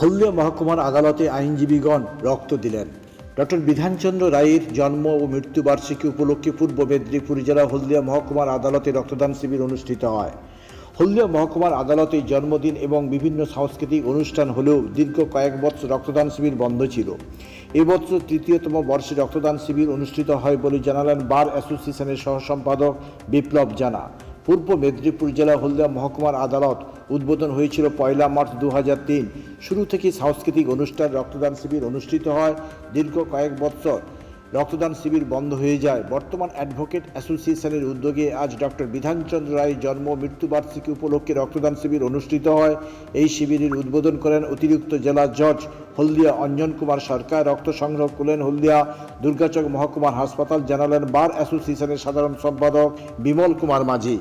হলদিয়া মহকুমার আদালতে আইনজীবীগণ রক্ত দিলেন। ডক্টর বিধানচন্দ্র রায়ের জন্ম ও মৃত্যুবার্ষিকী উপলক্ষে পূর্ব মেদিনীপুর জেলা হলদিয়া মহকুমার আদালতে রক্তদান শিবির অনুষ্ঠিত হয়। হলদিয়া মহকুমার আদালতে জন্মদিন এবং বিভিন্ন সাংস্কৃতিক অনুষ্ঠান হলেও দীর্ঘ কয়েক বছর রক্তদান শিবির বন্ধ ছিল। এবছর তৃতীয়তম বর্ষে রক্তদান শিবির অনুষ্ঠিত হয় বলে জানালেন বার অ্যাসোসিয়েশনের সহ সম্পাদক বিপ্লব জানা। পূর্ব মেদিনীপুর জেলা হলদিয়া মহকুমার আদালত উদ্বোধন হয়েছিল পয়লা মার্চ দু হাজার তিন। শুরু থেকে সাংস্কৃতিক অনুষ্ঠান, রক্তদান শিবির অনুষ্ঠিত হয় দীর্ঘ কয়েক বছর রক্তদান শিবির বন্ধ হয়ে যায়। বর্তমান অ্যাডভোকেট অ্যাসোসিয়েশনের উদ্যোগে আজ ডক্টর বিধানচন্দ্র রায়ের জন্ম মৃত্যুবার্ষিকী উপলক্ষে রক্তদান শিবির অনুষ্ঠিত হয়। এই শিবিরের উদ্বোধন করেন অতিরিক্ত জেলা জজ হলদিয়া অঞ্জন কুমার সরকার। রক্ত সংগ্রহ করলেন হলদিয়া দুর্গাচক মহকুমার হাসপাতাল জানালেন বার অ্যাসোসিয়েশনের সাধারণ সম্পাদক বিমল কুমার মাঝি।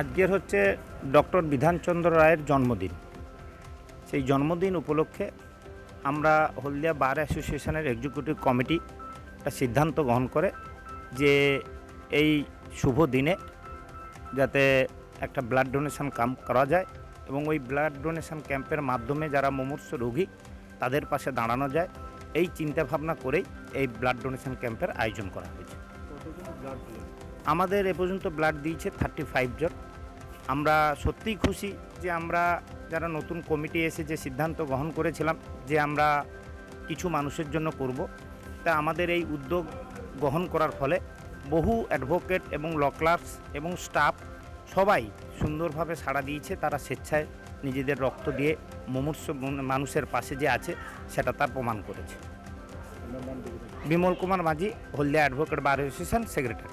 আজকের হচ্ছে ডক্টর বিধানচন্দ্র রায়ের জন্মদিন। সেই জন্মদিন উপলক্ষে আমরা হলদিয়া বার অ্যাসোসিয়েশনের এক্সিকিউটিভ কমিটি একটা সিদ্ধান্ত গ্রহণ করে যে এই শুভ দিনে যাতে একটা ব্লাড ডোনেশন ক্যাম্প করা যায় এবং ওই ব্লাড ডোনেশন ক্যাম্পের মাধ্যমে যারা মুমূর্ষ রোগী তাদের পাশে দাঁড়ানো যায়। এই চিন্তাভাবনা করেই এই ব্লাড ডোনেশন ক্যাম্পের আয়োজন করা হয়েছে। আমাদের এ পর্যন্ত ব্লাড দিয়েছে থার্টি ফাইভ জন। আমরা সত্যিই খুশি যে আমরা যারা নতুন কমিটি এসে যে সিদ্ধান্ত গ্রহণ করেছিলাম যে আমরা কিছু মানুষের জন্য করব, তা আমাদের এই উদ্যোগ গ্রহণ করার ফলে বহু অ্যাডভোকেট এবং ল ক্লার্কস এবং স্টাফ সবাই সুন্দরভাবে সাড়া দিয়েছে, তারা স্বেচ্ছায় নিজেদের রক্ত দিয়ে মুমূর্ষ মানুষের পাশে যে আছে, সেটা তার প্রমাণ করেছে। Bimal Kumar Majhi, Haldia advocate bar association secretary